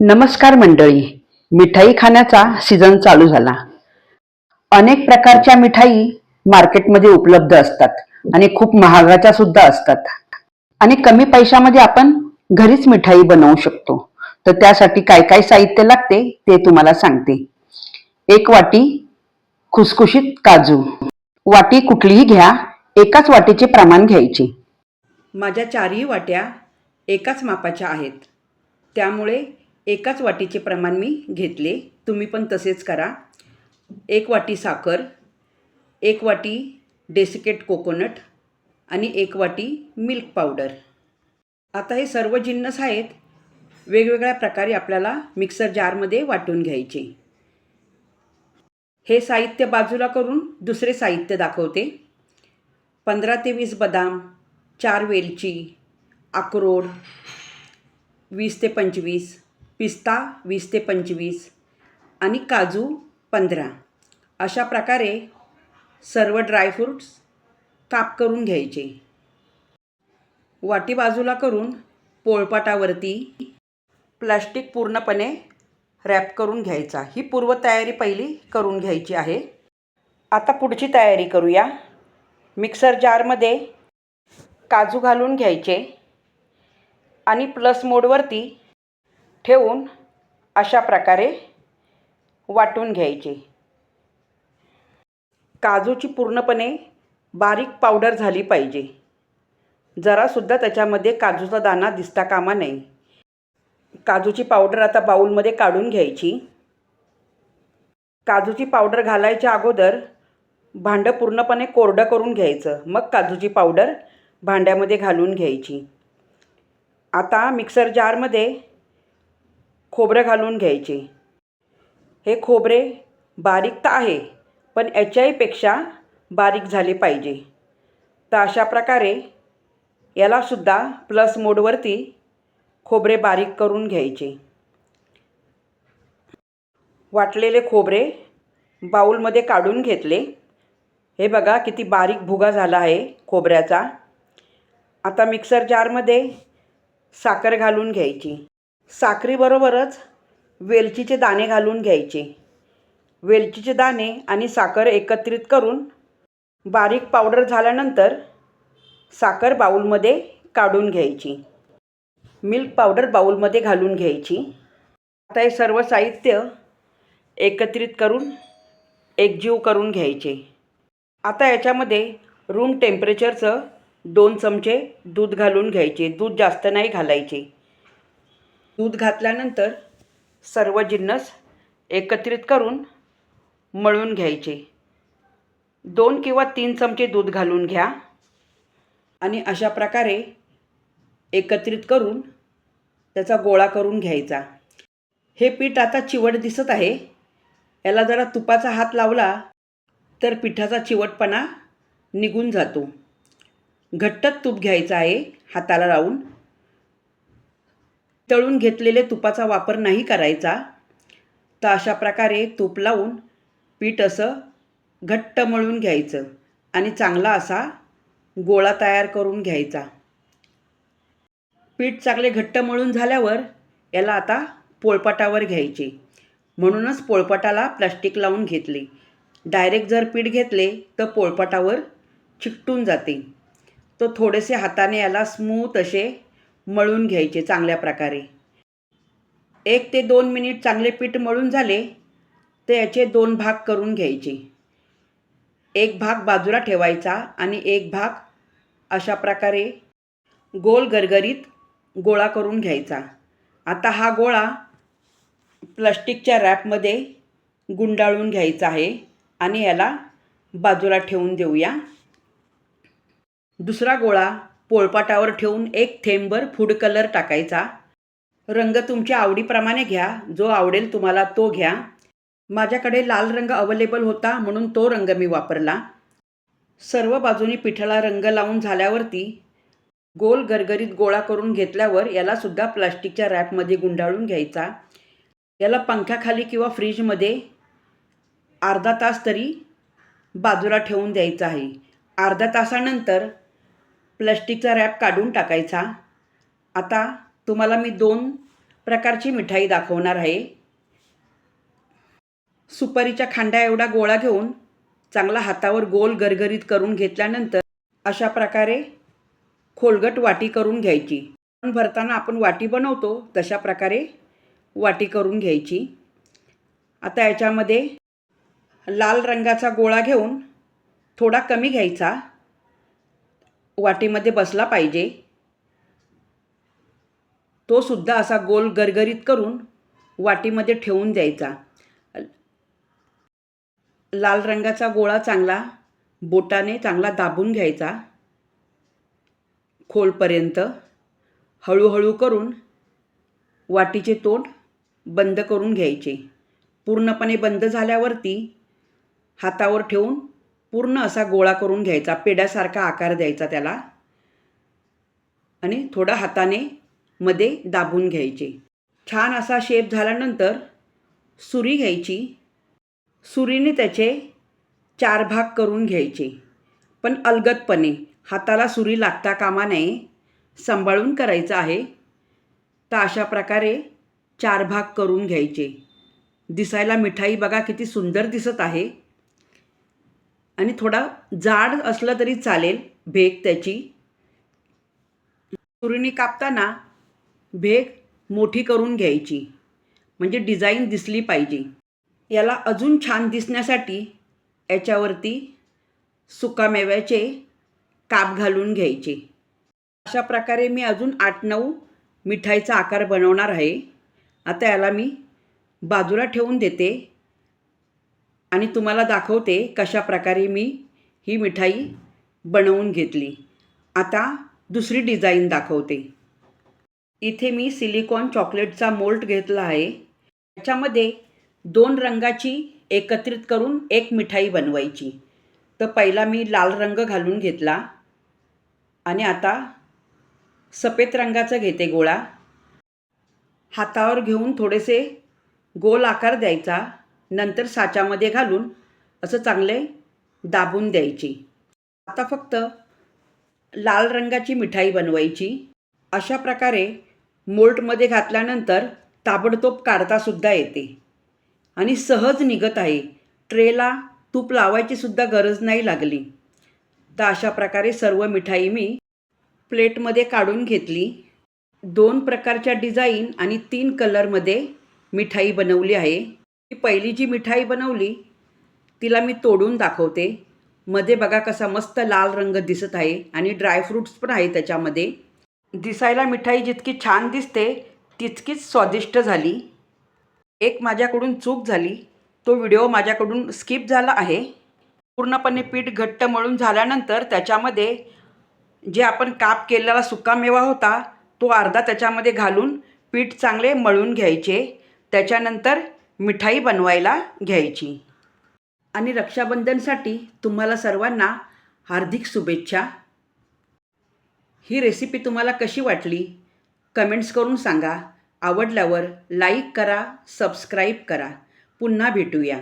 नमस्कार मंडळी. मिठाई खाण्याचा सीझन चालू झाला. अनेक प्रकारच्या मिठाई मार्केटमध्ये उपलब्ध असतात आणि खूप महागाच्या सुद्धा असतात. आणि कमी पैशामध्ये आपण घरीच मिठाई बनवू शकतो. तर त्यासाठी काय काय साहित्य लागते ते तुम्हाला सांगते. एक वाटी खुसखुशीत काजू. वाटी कुठलीही घ्या एकाच वाटीचे प्रमाण घ्यायचे. माझ्या चारही वाट्या एकाच मापाच्या आहेत. त्यामुळे एकाच वाटीचे प्रमाण मी घेतले. तुम्ही पण तसेच करा. एक वाटी साखर एक वाटी डेसिकेट कोकोनट आणि एक वाटी मिल्क पावडर आता हे सर्व जिन्नस आहेत वेगवेगळ्या प्रकारे आपल्याला मिक्सर जारमध्ये वाटून घ्यायचे. हे साहित्य बाजूला करून दुसरे साहित्य दाखवते. पंधरा ते वीस बदाम चार वेलची अक्रोड वीस ते पंचवीस पिस्ता वीस ते पंचवीस आणि काजू पंधरा. अशा प्रकारे सर्व ड्रायफ्रूट्स काप करून घ्यायचे. वाटी बाजूला करून पोळपाटावरती प्लास्टिक पूर्णपणे रॅप करून घ्यायचा. ही पूर्वतयारी पहिली करून घ्यायची आहे. आता पुढची तयारी करूया. मिक्सर जारमध्ये काजू घालून घ्यायचे आणि प्लस मोडवरती ठेवून अशा प्रकारे वाटून घ्यायचे. काजूची पूर्णपणे बारीक पावडर झाली पाहिजे. जरासुद्धा त्याच्यामध्ये काजूचा दाणा दिसता कामा नाही काजूची पावडर आता बाऊलमध्ये काढून घ्यायची. काजूची पावडर घालायच्या अगोदर भांडं पूर्णपणे कोरडं करून घ्यायचं. मग काजूची पावडर भांड्यामध्ये घालून घ्यायची. आता मिक्सर जारमध्ये खोबरं घालून घ्यायचे. हे खोबरे बारीक तर आहे पण याच्याहीपेक्षा बारीक झाले पाहिजे. तर अशा प्रकारे यालासुद्धा प्लस मोडवरती खोबरे बारीक करून घ्यायचे. वाटलेले खोबरे बाऊलमध्ये काढून घेतले. हे बघा किती बारीक भुगा झाला आहे खोबऱ्याचा. आता मिक्सर जारमध्ये साखर घालून घ्यायची. साखरेबरोबरच वेलचीचे दाणे घालून घ्यायचे. वेलचीचे दाणे आणि साखर एकत्रित करून बारीक पावडर झाल्यानंतर साखर बाऊलमध्ये काढून घ्यायची. मिल्क पावडर बाऊलमध्ये घालून घ्यायची. आता हे सर्व साहित्य एकत्रित करून एकजीव करून घ्यायचे. आता याच्यामध्ये रूम टेम्परेचरचं दोन चमचे दूध घालून घ्यायचे. दूध जास्त नाही घालायचे. दूध घातल्यानंतर सर्व जिन्नस एकत्रित करून मळून घ्यायचे. दोन किंवा तीन चमचे दूध घालून घ्या आणि अशा प्रकारे एकत्रित करून त्याचा गोळा करून घ्यायचा. हे पीठ आता चिवट दिसत आहे. याला जरा तुपाचा हात लावला तर पिठाचा चिवटपणा निघून जातो. घट्ट तूप घ्यायचा आहे हाताला लावून. तळून घेतलेले तुपाचा वापर नाही करायचा तर अशा प्रकारे तूप लावून पीठ असं घट्ट मळून घ्यायचं आणि चांगला असा गोळा तयार करून घ्यायचा. पीठ चांगले घट्ट मळून झाल्यावर याला आता पोळपाटावर घ्यायचे. म्हणूनच पोळपाटाला प्लास्टिक लावून घेतले. डायरेक्ट जर पीठ घेतले तर पोळपाटावर चिकटून जाते. तो थोडेसे हाताने याला स्मूथ असे मळून घ्यायचे चांगल्या प्रकारे. एक ते दोन मिनिट चांगले पीठ मळून झाले तर याचे दोन भाग करून घ्यायचे. एक भाग बाजूला ठेवायचा आणि एक भाग अशा प्रकारे गोल गरगरीत गोळा करून घ्यायचा. आता हा गोळा प्लास्टिकच्या रॅपमध्ये गुंडाळून घ्यायचा आहे आणि याला बाजूला ठेवून देऊया. दुसरा गोळा पोळपाटावर ठेवून एक थेंबभर फूड कलर टाकायचा. रंग तुमच्या आवडीप्रमाणे घ्या. जो आवडेल तुम्हाला तो घ्या. माझ्याकडे लाल रंग अवेलेबल होता म्हणून तो रंग मी वापरला. सर्व बाजूनी पिठाला रंग लावून झाल्यावरती गोल गरगरीत गोळा करून घेतल्यावर यालासुद्धा प्लास्टिकच्या रॅपमध्ये गुंडाळून घ्यायचा. याला पंख्याखाली किंवा फ्रीजमध्ये अर्धा तास तरी बाजूला ठेवून द्यायचा आहे. अर्ध्या तासानंतर प्लॅस्टिकचा रॅप काढून टाकायचा. आता तुम्हाला मी दोन प्रकारची मिठाई दाखवणार आहे. सुपारीच्या खांड्या एवढा गोळा घेऊन चांगला हातावर गोल गरगरीत करून घेतल्यानंतर अशा प्रकारे खोलगट वाटी करून घ्यायची. पण भरताना आपण वाटी बनवतो तशा प्रकारे वाटी करून घ्यायची. आता याच्यामध्ये लाल रंगाचा गोळा घेऊन थोडा कमी घ्यायचा. वाटीमध्ये बसला पाहिजे. तो सुद्धा असा गोल गरगरीत करून वाटीमध्ये ठेवून द्यायचा. लाल रंगाचा गोळा चांगला बोटाने चांगला दाबून घ्यायचा. खोलपर्यंत हळूहळू करून वाटीचे तोंड बंद करून घ्यायचे. पूर्णपणे बंद झाल्यावरती हातावर ठेवून पूर्ण असा गोळा करून घ्यायचा पेड्यासारखा आकार द्यायचा त्याला आणि थोडा हाताने मध्ये दाबून घ्यायचे. छान असा शेप झाल्यानंतर सुरी घ्यायची. सुरीने त्याचे चार भाग करून घ्यायचे. पण अलगदपणे हाताला सुरी लागता कामा नये सांभाळून करायचं आहे. तर अशा प्रकारे चार भाग करून घ्यायचे. दिसायला मिठाई बघा किती सुंदर दिसत आहे. आणि थोडा जाड असलं तरी चालेल भेग त्याची. तुरीने कापताना भेग मोठी करून घ्यायची. म्हणजे डिझाईन दिसली पाहिजे. याला अजून छान दिसण्यासाठी याच्यावरती सुकामेव्याचे काप घालून घ्यायचे. अशा प्रकारे मी अजून आठ नऊ मिठाईचा आकार बनवणार आहे. आता याला मी बाजूला ठेवून देते. आणि तुम्हाला दाखवते कशा प्रकारे मी ही मिठाई बनवून घेतली. आता दुसरी डिझाईन दाखवते. इथे मी सिलिकॉन चॉकलेटचा मोल्ट घेतला आहे. त्याच्यामध्ये दोन रंगाची एकत्रित करून एक मिठाई बनवायची. तर पहिला मी लाल रंग घालून घेतला. आणि आता सफेद रंगाचा घेते गोळा. हातावर घेऊन थोडेसे गोल आकार द्यायचा. नंतर साच्यामध्ये घालून असं चांगले दाबून द्यायची. आता फक्त लाल रंगाची मिठाई बनवायची. अशा प्रकारे मोल्टमध्ये घातल्यानंतर ताबडतोब काढतासुद्धा येते. आणि सहज निघत आहे. ट्रेला तूप लावायची सुद्धा गरज नाही लागली. तर अशा प्रकारे सर्व मिठाई मी प्लेटमध्ये काढून घेतली. दोन प्रकारच्या डिझाईन आणि तीन कलरमध्ये मिठाई बनवली आहे. ती पहिली जी मिठाई बनवली तिला मी तोडून दाखवते. मध्ये बघा कसा मस्त लाल रंग दिसत आहे आणि ड्रायफ्रूट्स पण आहे त्याच्यामध्ये. दिसायला मिठाई जितकी छान दिसते तितकीच स्वादिष्ट झाली. एक माझ्याकडून चूक झाली. तो व्हिडिओ माझ्याकडून स्किप झाला आहे. पूर्णपणे पीठ घट्ट मळून झाल्यानंतर त्याच्यामध्ये जे आपण काप केलेला सुकामेवा होता तो अर्धा त्याच्यामध्ये घालून पीठ चांगले मळून घ्यायचे. त्याच्यानंतर मिठाई बनवायला घ्यायची. आणि रक्षाबंधनसाठी तुम्हाला सर्वांना हार्दिक शुभेच्छा. ही रेसिपी तुम्हाला कशी वाटली? कमेंट्स करून सांगा. आवडल्यावर लाईक करा सबस्क्राईब करा. पुन्हा भेटूया.